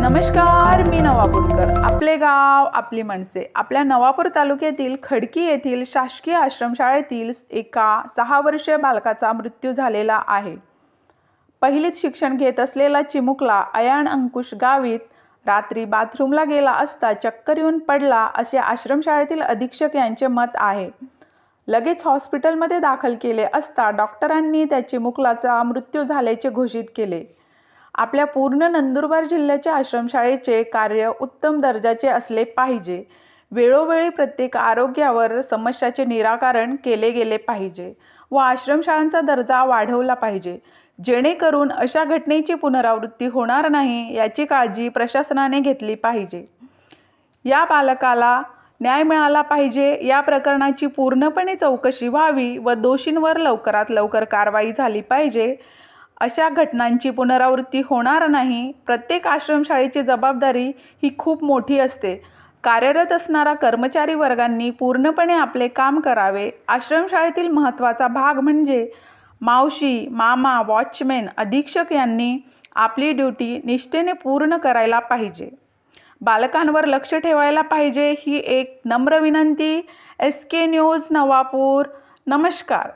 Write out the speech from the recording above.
नमस्कार मी नवापूरकर आपले गाव आपली माणसे आपल्या नवापूर तालुक्यातील खडकी येथील शासकीय आश्रमशाळेतील एका सहा वर्षीय बालकाचा मृत्यू झालेला आहे. पहिलीत शिक्षण घेत असलेला चिमुकला अयान अंकुश गावित रात्री बाथरूमला गेला असता चक्कर येऊन पडला असे आश्रमशाळेतील अधीक्षक यांचे मत आहे. लगेच हॉस्पिटलमध्ये दाखल केले असता डॉक्टरांनी त्या चिमुकलाचा मृत्यू झाल्याचे घोषित केले. आपल्या पूर्ण नंदुरबार जिल्ह्याच्या आश्रमशाळेचे कार्य उत्तम दर्जाचे असले पाहिजे. वेळोवेळी प्रत्येक आरोग्यावर समस्याचे निराकरण केले गेले पाहिजे व आश्रमशाळांचा दर्जा वाढवला पाहिजे. जेणेकरून अशा घटनेची पुनरावृत्ती होणार नाही याची काळजी प्रशासनाने घेतली पाहिजे. या बालकाला न्याय मिळाला पाहिजे या प्रकरणाची पूर्णपणे चौकशी व्हावी व दोषींवर लवकरात लवकर कारवाई झाली पाहिजे अशा घटनांची पुनरावृत्ती होणार नाही. प्रत्येक आश्रमशाळेची जबाबदारी ही खूप मोठी असते. कार्यरत असणारा कर्मचारी वर्गांनी पूर्णपणे आपले काम करावे. आश्रमशाळेतील महत्त्वाचा भाग म्हणजे मावशी मामा वॉचमॅन अधीक्षक यांनी आपली ड्युटी निष्ठेने पूर्ण करायला पाहिजे. बालकांवर लक्ष ठेवायला पाहिजे ही एक नम्र विनंती. S K news Navapur. नमस्कार.